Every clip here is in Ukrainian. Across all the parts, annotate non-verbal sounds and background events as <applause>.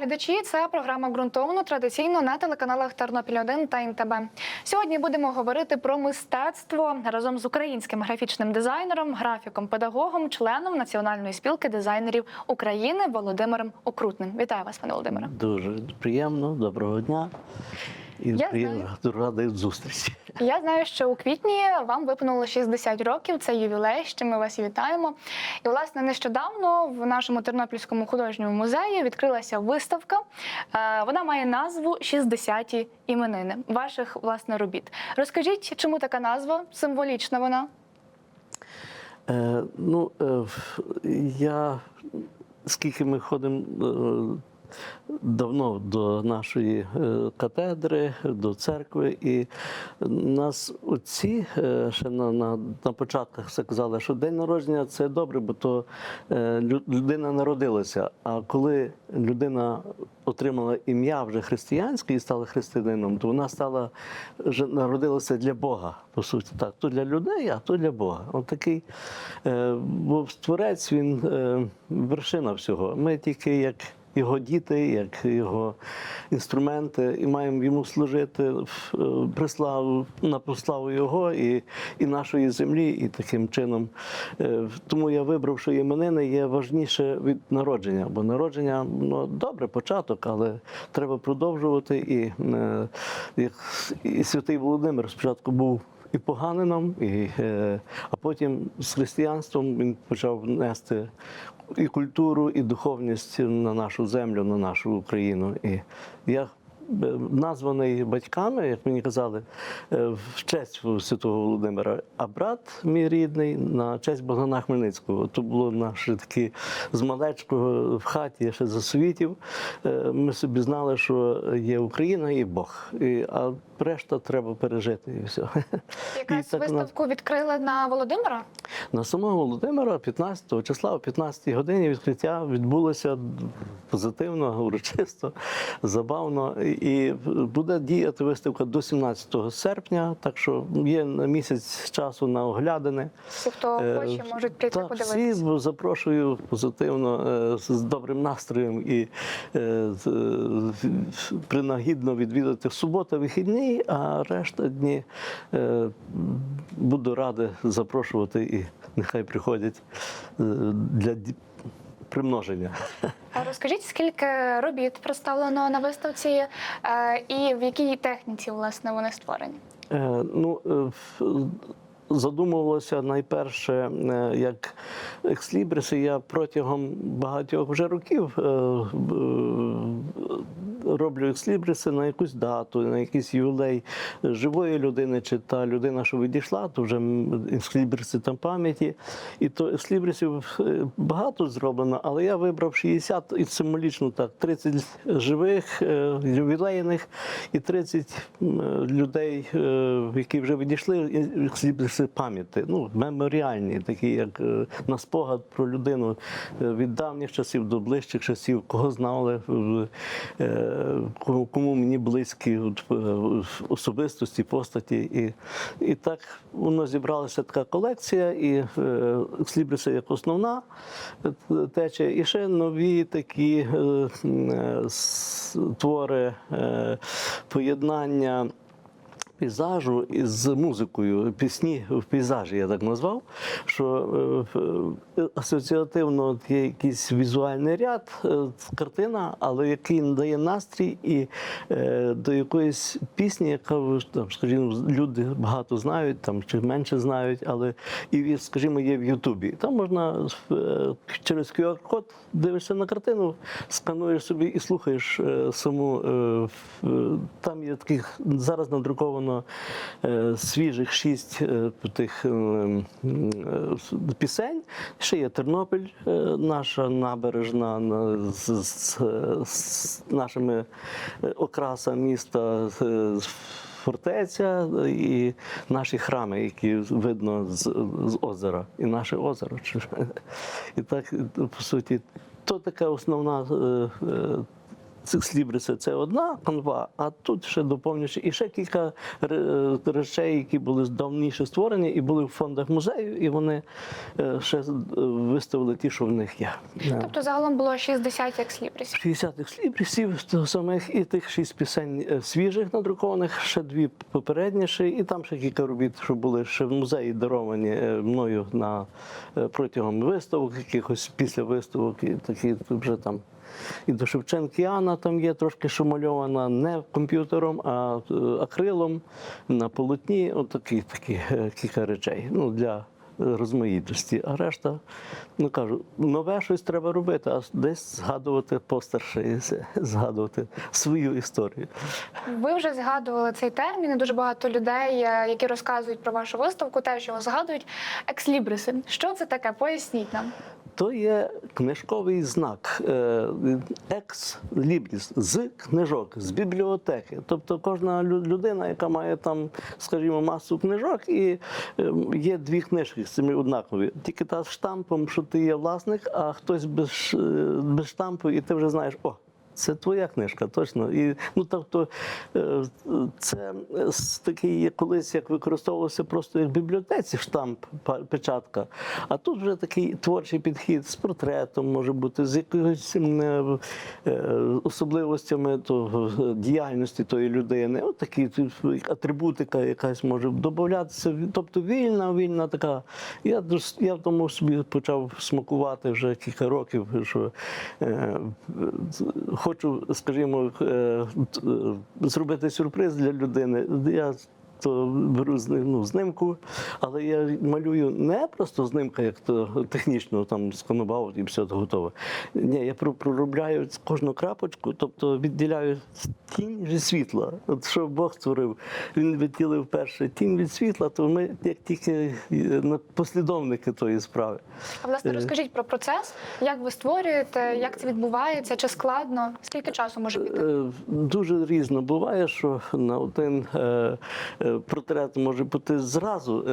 Глядачі. Це програма ґрунтовно традиційно на телеканалах Тернопіль 1 та НТБ. Сьогодні будемо говорити про мистецтво разом з українським графічним дизайнером, графіком, педагогом, членом Національної спілки дизайнерів України Володимиром Окрутним. Вітаю вас, пане Володимире. Дуже приємно, доброго дня. І Я приємно радий зустрічі. Я знаю, що у квітні вам виповнило 60 років. Це ювілей. Ще ми вас вітаємо. І власне нещодавно в нашому Тернопільському художньому музеї відкрилася виставка. Е, Вона має назву «60-ті іменини ваших власне робіт. Розкажіть, чому така назва? Символічна вона? Е, ну, е, я скільки ми ходимо е, давно до нашої е, катедри, до церкви, і нас отці е, ще на, на, на початках все казали, що день народження це добре, бо то е, людина народилася. А коли людина отримала ім'я вже християнське і стала християнином, то вона стала вже народилася для Бога. По суті, так то для людей, а то для Бога. От такий бо творець він вершина всього. Ми тільки як. Його діти, як його інструменти, і маємо йому служити е, на прославу його і, і нашої землі, і таким чином. е, Тому я вибрав, що іменини є важніше від народження, бо народження ну добре, початок, але треба продовжувати. І, е, як і святий Володимир спочатку був і поганином, і, а потім з християнством він почав нести і культуру, і духовність на нашу землю, на нашу Україну. І я е, названий батьками, як мені казали, е, в честь святого Володимира, а брат мій рідний на честь Богдана Хмельницького. То було наше таке з малечкого в хаті ще за совітів. Е, Ми собі знали, що є Україна і Бог. І, а решта треба пережити і все. <laughs> І так нас- виставку відкрили на Володимира. на самого Володимира 15 числа о 15-й годині відкриття відбулося позитивно, <laughs> урочисто, забавно. І буде діяти виставка до 17 серпня, так що є на місяць часу на оглядини. Всі, хто Е, хоче, можуть прийти так, подивитися. Всі запрошую позитивно, е, з добрим настроєм і е, принагідно відвідати субота, а решта дні е, буду радий запрошувати і нехай приходять е, для примноження. А Розкажіть, скільки робіт представлено на виставці е, і в якій техніці власне вони створені? Е, Ну, е, задумувалося найперше е, як екслібриси. Я протягом багатьох вже років е, е, роблю екслібриси на якусь дату, на якийсь ювілей живої людини, чи та людина, що відійшла, то вже екслібриси там пам'яті. І то екслібрисів багато зроблено, але я вибрав 60 і символічно так: 30 живих, ювілейних і 30 людей, які вже відійшли, і екслібриси пам'яті. Ну, меморіальні, такі як е, на спогад про людину е, від давніх часів до ближчих часів, кого знали, е, кому- мені близькі особистості, постаті. І, і так воно зібралася така колекція, і екслібриси як основна теча, і ще нові такі твори поєднання пейзажу із музикою, пісні в пейзажі, я так назвав, що е, е, асоціативно є якийсь візуальний ряд, е, картина, але який надає настрій і до якоїсь пісні, яка там, скажімо, люди багато знають, там чи менше знають, але і скажімо, є в Ютубі. Там можна через QR-код дивишся на картину, скануєш собі і слухаєш саму. Там є таких зараз надруковано е, свіжих шість е, тих е, пісень. Ще є Тернопіль, наша набережна з, з, з нашими окраса міста. Фортеця і наші храми, які видно з, з озера, і наше озеро. <laughs> І так, по суті, то така основна е, е, цих слібриси це одна канва, а тут ще доповнюєш і ще кілька речей, які були давніше створені і були в фондах музею, і вони е, ще е, виставили ті, що в них є. Е, Тобто загалом було 60 екслібрисів. 60-х слібрісів то самих і тих шість пісень е, свіжих надрукованих, ще дві попередніші, і там ще кілька робіт, що були ще в музеї даровані е, мною на е, протягом виставок, якихось після виставок, і такі вже там. І до Шевченкіана там є трошки що мальована не комп'ютером, а е, акрилом на полотні. Отакі такі е, кілька речей. Ну, для розмаїтості. А решта, ну кажу, нове щось треба робити, а десь згадувати постарше, згадувати свою історію. Ви вже згадували цей термін. і Дуже багато людей, е, які розказують про вашу виставку, теж його згадують. Екслібриси. Що це таке? Поясніть нам. То є книжковий знак екс лібріс з книжок, з бібліотеки. Тобто кожна лю- людина, яка має там, скажімо, масу книжок, і е, є дві книжки з цими однакові. Тільки та з штампом, що ти є власник, а хтось без, е, без штампу, і ти вже знаєш, о. Це твоя книжка, точно. І, ну, тобто, е, це такий є колись, як використовувався просто як в бібліотеці штамп, печатка. А тут вже такий творчий підхід з портретом, може бути, з якимись е, е, особливостями е, діяльності тої людини. От такі атрибутика якась може додатися. Тобто вільна, вільна така. Я, я тому собі почав смакувати вже кілька років, що е, хочу, скажімо, е, е, зробити сюрприз для людини. Я то беру зни- ну, знимку, але я малюю не просто знимка, як то технічно там сканував і все готове. Ні, я про- проробляю кожну крапочку, тобто відділяю тінь від світла. От що Бог створив, він відділив перше тінь від світла, то ми як тільки е, послідовники тої справи. А власне Е. розкажіть про процес, як ви створюєте, як це відбувається, чи складно, скільки часу може піти? Е, Дуже різно буває, що на один портрет може бути зразу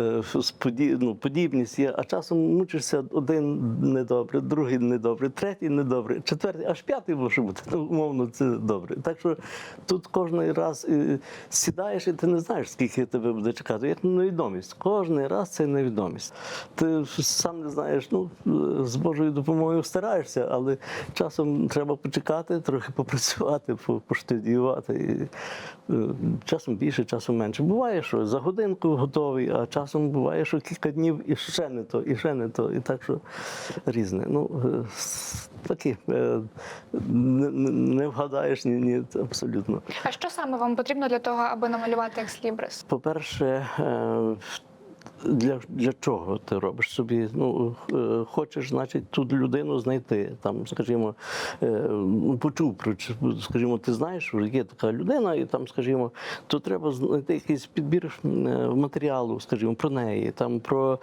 ну, подібність є, а часом мучишся один недобре, другий недобре, третій недобре, четвертий, аж п'ятий може бути. Ну, умовно, це добре. Так що тут кожен раз е, сідаєш і ти не знаєш, скільки тебе буде чекати. Як невідомість. Кожен раз це невідомість. Ти сам не знаєш, ну з Божою допомогою стараєшся, але часом треба почекати, трохи попрацювати, поштудіювати. Е, часом більше, часом менше. Буває, що за годинку готовий, а часом буває, що кілька днів і ще не то, і ще не то. І так що різне. Ну, е, такі не вгадаєш ні, ні, абсолютно. А що саме вам потрібно для того, аби намалювати екслібрис? По-перше, е, для, для чого ти робиш собі? Ну, е, хочеш, значить, тут людину знайти. Там, скажімо, е, почув про скажімо, ти знаєш, є така людина, і там, скажімо, то треба знайти якийсь підбір е, матеріалу, скажімо, про неї, там про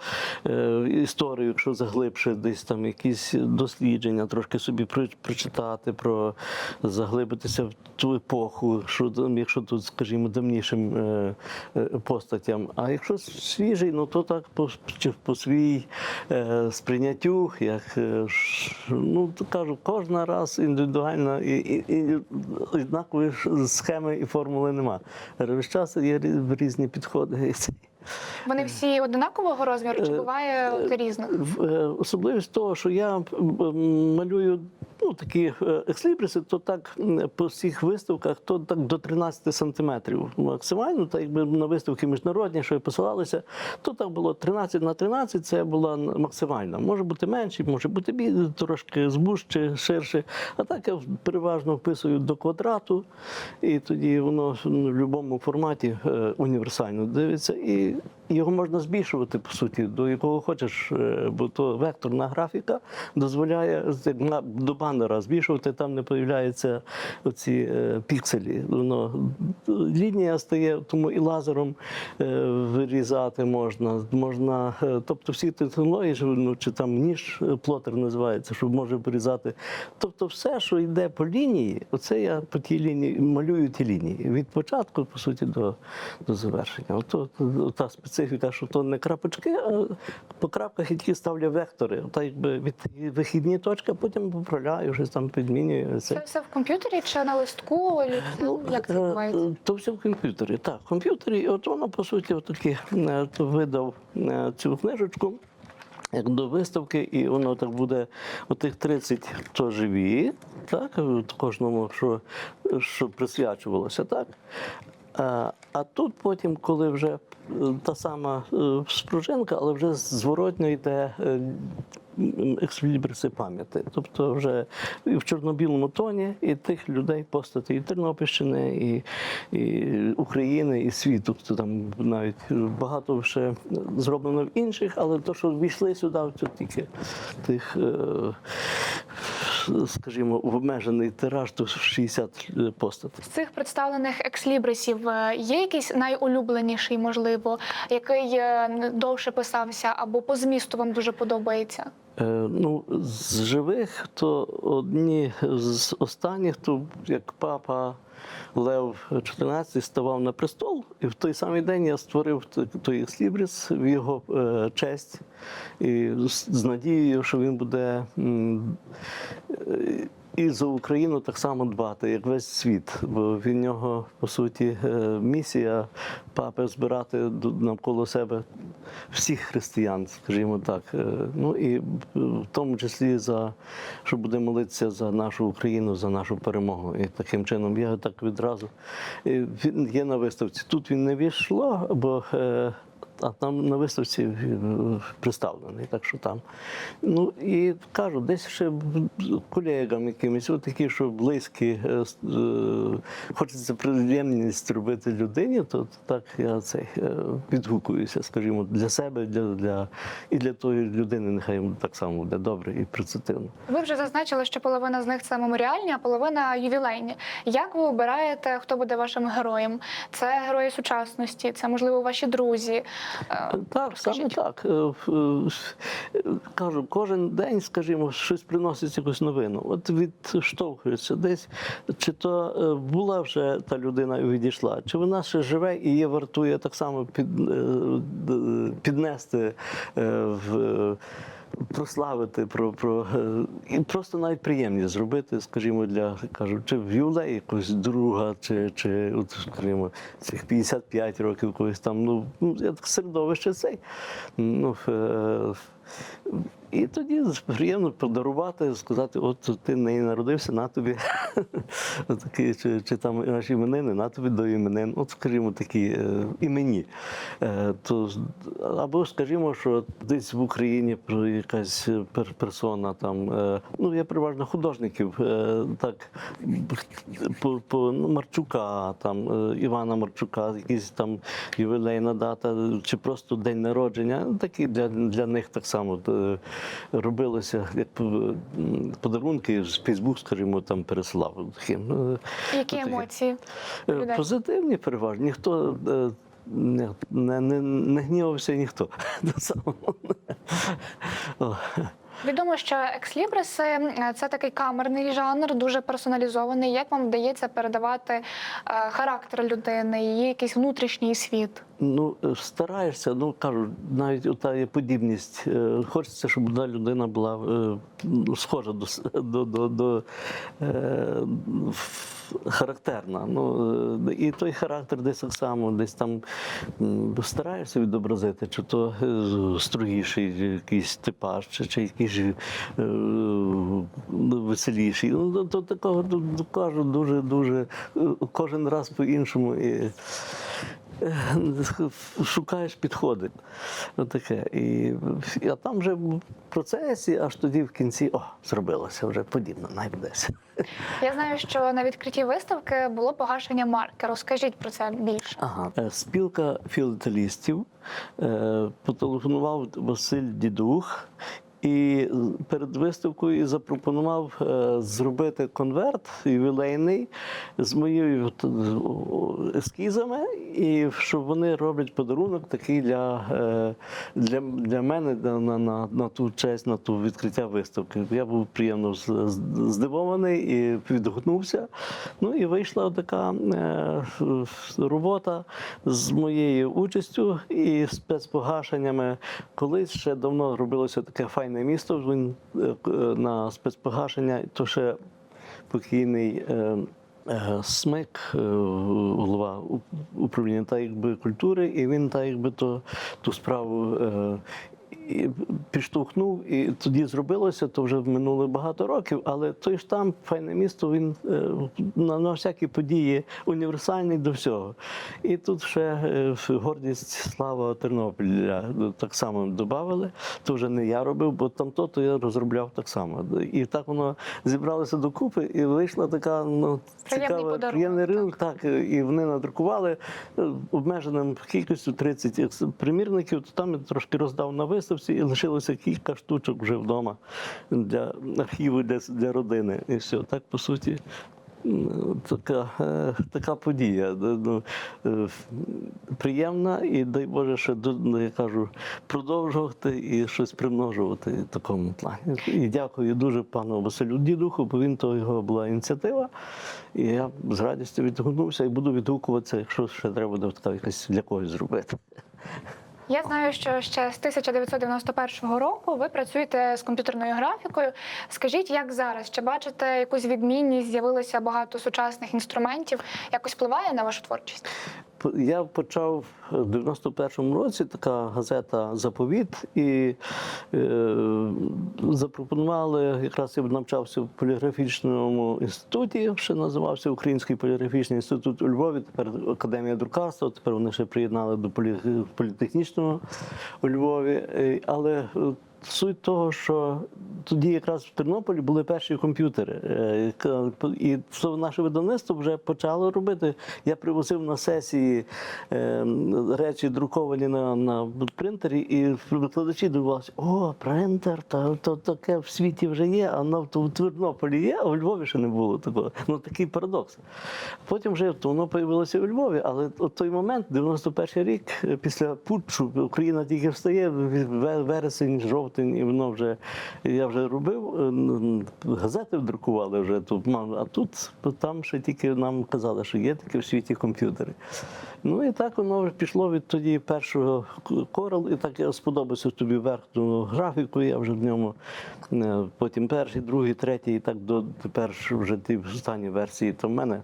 історію, якщо заглибше, десь там якісь дослідження, трошки собі про- прочитати, про заглибитися в ту епоху, що якщо тут, скажімо, давнішим постатям. А якщо свіжий, ну то так по, по свій е, сприйняттю, як е, ну кажу, кожна раз індивідуальна і, і, і однакової схеми і формули нема. Весь час є рі- різні підходи. Вони всі одинакового розміру, чи буває різних? Е, Особливість того, що я малюю ну, такі е, екслібриси, то так по всіх виставках, то так до 13 сантиметрів максимально. Так якби на виставки міжнародні, що посилалися, то так було 13 на 13, це була максимальна. Може бути менше, може бути бі- трошки збужче, ширше. А так я переважно вписую до квадрату, і тоді воно в будь-якому форматі е, універсально дивиться. І його можна збільшувати, по суті, до якого хочеш, е, бо то векторна графіка дозволяє до банера збільшувати, там не появляються оці е, пікселі. Воно лінія стає, тому і лазером е, вирізати можна. Можна, тобто всі технології, ну, чи там ніж плотер називається, що може вирізати. Тобто, все, що йде по лінії, оце я по тій лінії малюю ті лінії від початку, по суті, до, до завершення. Ото та спеціальність. Специфіка, що то не крапочки, а по крапках я тільки ставлю вектори. Так якби від вихідні точки, а потім поправляю, щось там підмінюю. Це все в комп'ютері чи на листку? Ну, як це Е, відбувається? То все в комп'ютері. Так, в комп'ютері, і от воно, по суті, отакі, е, то видав е, цю книжечку. Як до виставки, і воно так буде отих 30, хто живі, так, кожному, що, що присвячувалося, так. А, а тут потім, коли вже е, та сама е, спружинка, але вже зворотньо йде е, екслібриси пам'яті. Тобто вже в чорно-білому тоні і тих людей постати і Тернопільщини, і, і України, і світу. Тобто там навіть багато ще зроблено в інших, але то, що війшли сюди, це тільки тих. Е, Скажімо, в обмежений тираж то 60 постатей. З цих представлених екслібрисів е, є якийсь найулюбленіший, можливо, який е, довше писався, або по змісту вам дуже подобається? Е, Ну, з живих, то одні з останніх, то як папа Лев XIV ставав на престол, і в той самий день я створив той екслібріс в його е, честь, і з з надією, що він буде. Е, І за Україну так само дбати, як весь світ. Бо в нього, по суті, е, місія папи збирати навколо себе всіх християн, скажімо так. Е, Ну і в тому числі за що буде молитися за нашу Україну, за нашу перемогу. І таким чином я так відразу він є на виставці. Тут він не війшло, бо. А там на виставці е, представлений, так що там. Ну і кажу, десь ще колегам якимось, такі, що близькі, е, е, хочеться приємність робити людині, то так я цей е, відгукуюся, скажімо, для себе, для, для і для тої людини, нехай так само буде добре і позитивно. Ви вже зазначили, що половина з них це меморіальні, а половина ювілейні. Як ви обираєте, хто буде вашим героєм? Це герої сучасності, це можливо ваші друзі. Е, Так, саме так. Е, е, Кажу, кожен день, скажімо, щось приносить якусь новину. От відштовхується десь, чи то була вже та людина і відійшла, чи вона ще живе і є вартує так само під, піднести в. Прославити про, про і просто навіть приємність зробити, скажімо, для кажу, чи в юлей якогось друга, чи, чи от, скажімо, цих 55 років когось там. Ну, ну я так середовище цей. Ну, е, і тоді приємно подарувати, сказати, от ти не народився, на тобі <laughs> такі, чи, чи там наші іменини, на тобі до іменин. От, скажімо, такі е, імені. Е, то, або скажімо, що десь в Україні про якась пер- персона там, е, ну я переважно художників, так по, по ну, Марчука, там Івана Марчука, якісь там ювілейна дата, чи просто день народження. Такі для, для них так само е, робилося, як подарунки з Фейсбук, скажімо, там пересилав. Таким. е, які таке. емоції? Е. Позитивні переважно. Ніхто не, не, не, не гнівався ніхто. <laughs> До самого. Відомо, що екслібриси це такий камерний жанр, дуже персоналізований. Як вам вдається передавати характер людини, її якийсь внутрішній світ? Ну, е, стараєшся, ну кажу, навіть ота є подібність. е, Хочеться, щоб одна людина була е, схожа до, до, до, до е, характерна. Ну, і той характер десь так само, десь там стараєшся відобразити, чи то строгіший якийсь типаж, чи, чи якийсь е, ну, веселіший. Ну, до такого кажу, дуже, дуже е, кожен раз по-іншому. І, <laughs> шукаєш підходи. Отаке. І, а там вже в процесі, аж тоді в кінці о, зробилося вже подібно, найбудеться. Я знаю, що на відкритті виставки було погашення марки. Розкажіть про це більше. Ага. Е, Спілка філателістів е, потелефонував Василь Дідух. І перед виставкою запропонував е, зробити конверт ювілейний з моїми ескізами, і щоб вони роблять подарунок такий для, е, для, для мене на, на, на, ту честь, на ту відкриття виставки. Я був приємно здивований і відгукнувся. Ну і вийшла така е, робота з моєю участю і спецпогашеннями. Колись ще давно робилося таке файне місто. Він е, е, на спецпогашення, то ще покійний. е, Смик, е, голова управління та якби культури, і він та якби то ту справу і підштовхнув, і тоді зробилося, то вже минуло багато років, але той штамп, файне місто, він е, на, на всякі події універсальний до всього. І тут ще е, гордість, слава Тернопіля ну, так само додали. То вже не я робив, бо там то, то я розробляв так само. І так воно зібралося докупи, і вийшла така ну, цікава, приємний ринок. Так, і вони надрукували е, обмеженим кількістю 30 примірників, то там я трошки роздав на виставці, і лишилося кілька штучок вже вдома для архіву для, для родини. І все. Так, по суті, така, е, така подія. Ну, е, приємна і дай Боже, ще ну, я кажу, продовжувати і щось примножувати в такому плані. І дякую дуже пану Василю Дідуху, бо він то його була ініціатива. І я з радістю відгукнувся і буду відгукуватися, якщо ще треба якась для когось зробити. Я знаю, що ще з 1991 року ви працюєте з комп'ютерною графікою. Скажіть, як зараз? Чи бачите якусь відмінність? З'явилося багато сучасних інструментів? Якось впливає на вашу творчість? Я почав в 91-му році така газета Заповіт, і е, запропонували, якраз я навчався в поліграфічному інституті, ще називався Український поліграфічний інститут у Львові, тепер Академія друкарства, тепер вони ще приєднали до полі- політехнічного у Львові. Е, Але е, Суть того, що тоді якраз в Тернополі були перші комп'ютери, Е, і це наше видавництво вже почало робити. Я привозив на сесії е, речі друковані на, на принтері, і викладачі дивувалися, о, принтер, та то таке в світі вже є, а на в Тернополі є, а у Львові ще не було такого. Ну такий парадокс. Потім вже воно появилося у Львові, але от той момент, 91 рік, е, після путчу, Україна тільки встає, ве- вересень, жовтень, і воно вже я вже робив, е, газети друкували вже тут, а тут там ще тільки нам казали, що є таке в світі комп'ютери. Ну і так воно вже пішло від тоді першого корал, і так я сподобався тобі верхню графіку, я вже в ньому е, потім перший, другий, третій, і так до тепер вже ті останні версії. То в мене.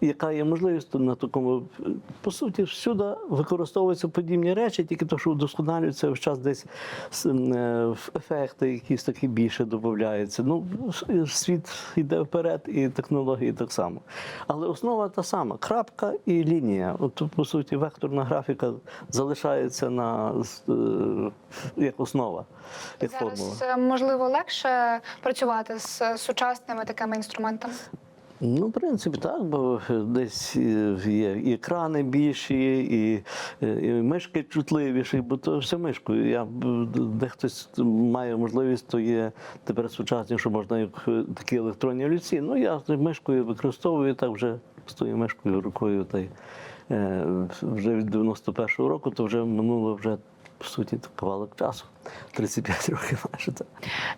Яка є можливість на такому, по суті, всюди використовуються подібні речі, тільки то, що вдосконалюються в час десь е, ефекти якісь такі більше додаються. Ну, світ йде вперед, і технології так само. Але основа та сама крапка і лінія. От, по суті, векторна графіка залишається на, е, як основа, як формула. Зараз е, можливо легше працювати з сучасними такими інструментами. Ну, в принципі, так, бо десь е, є і екрани більші, і, е, і мишки чутливіші, бо то все мишкою. Я де хтось має можливість, то є тепер сучасні, що можна як е, такі електронні олівці. Ну, я мишкою використовую так вже з тою мишкою рукою. Та й, е, вже від 91-го року, то вже минуло вже. По суті, кавалок часу, 35 років майже так.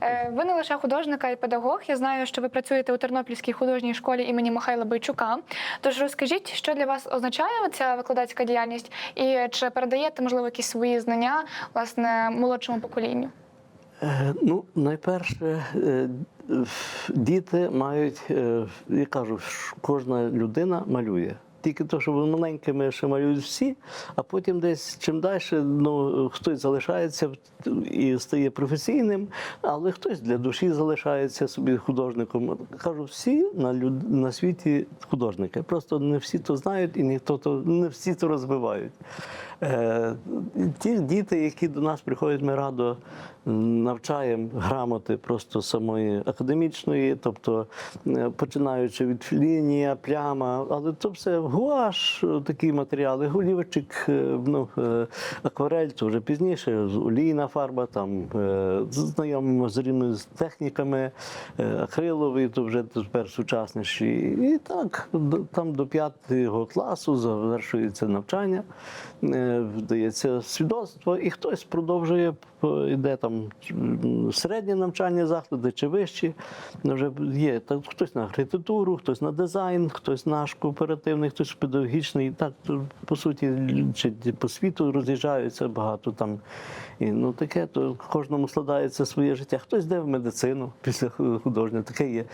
Е, Ви не лише художник, а й педагог. Я знаю, що ви працюєте у Тернопільській художній школі імені Михайла Бойчука. Тож розкажіть, що для вас означає ця викладацька діяльність, і чи передаєте, можливо, якісь свої знання власне молодшому поколінню? Е, Ну, найперше, е, діти мають, я кажу, кожна людина малює. Тільки то, що маленькими ще малюють всі, а потім десь чим далі ну, хтось залишається і стає професійним, але хтось для душі залишається собі художником. Кажу, всі на, люд... на світі художники. Просто не всі то знають і ніхто то не всі то розвивають. Е, Ті діти, які до нас приходять, ми радо навчаємо грамоти просто самої академічної, тобто е, починаючи від лінія, пляма, але то все гуаш, такі матеріали, голівочик, е, ну, акварель, це вже пізніше, олійна фарба, там знайомимо з різними техніками, акриловий, то вже тепер сучасніші. І так, там до п'ятого класу завершується навчання, вдається свідоцтво, і хтось продовжує, йде там м, середнє навчання заклади чи вищі. Вже є так, хтось на архітектуру, хтось на дизайн, хтось наш кооперативний, хтось педагогічний. Так, по суті, чи по світу роз'їжджаються багато там. І, ну, таке, то кожному складається своє життя. Хтось йде в медицину після художнього, таке є.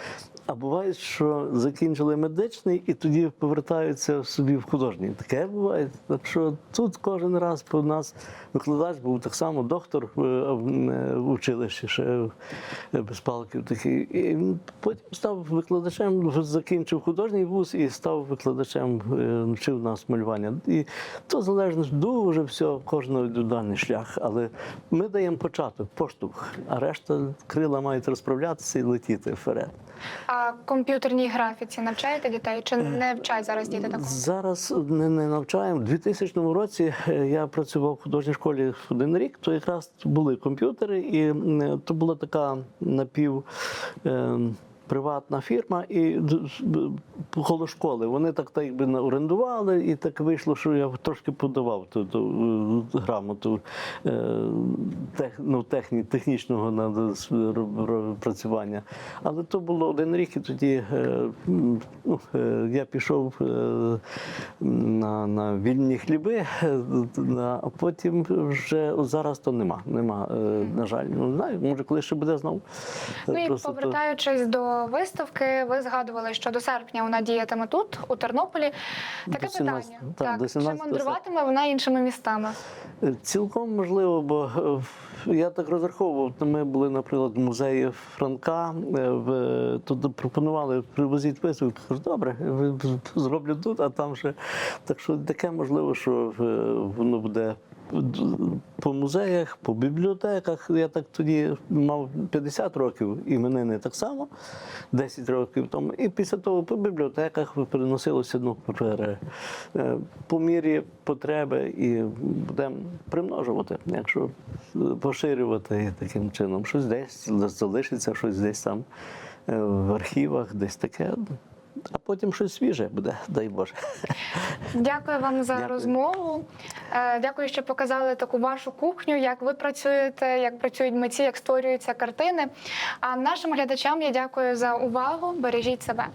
А буває, що закінчили медичний і тоді повертаються собі в художній. Таке буває. Так що тут кожен раз по нас викладач був так само доктор в училищі, ще е, без палків такий. І потім став викладачем, закінчив художній вуз і став викладачем, е, вчив нас малювання. І то залежно дуже все, кожного індивідуальний шлях. Але ми даємо початок, поштовх, а решта крила мають розправлятися і летіти вперед. А комп'ютерній графіці навчаєте дітей? Чи не вчать зараз діти такого? Зараз не, не навчаємо. У 2000 році е, я працював в художній школі один рік, то якраз були комп'ютери, і м, то була така напів. Приватна фірма і коло школи. Вони так, так якби орендували, і так вийшло, що я трошки подавав ту, ту е, грамоту е, тех, ну, техні, технічного працювання. Але то було один рік, і тоді е, ну, я пішов на, на вільні хліби, а потім вже зараз то нема. нема на жаль, ну знаю, може, коли ще буде знов. Ну і Просто то- повертаючись до виставки, ви згадували, що до серпня вона діятиме тут, у Тернополі. Таке До 17 питання. так, Так, до чи 17 мандруватиме вона іншими містами? Е, Цілком можливо, бо е, я так розраховував. Ми були, наприклад, в музеї Франка, е, в тут пропонували привозити виставку. Кажу, добре, зроблю тут, а там ще. Так що таке можливо, що воно буде. По музеях, по бібліотеках. Я так тоді мав 50 років іменини так само, 10 років тому. І після того по бібліотеках переносилося ну, е, по мірі потреби і будемо примножувати, якщо поширювати таким чином. Щось десь залишиться, щось десь там е, в архівах, десь таке. А потім щось свіже буде, <laughs> дай Боже. Дякую вам за Дякую. розмову. Е, Дякую, що показали таку вашу кухню, як ви працюєте, як працюють митці, як створюються картини. А нашим глядачам я дякую за увагу. Бережіть себе.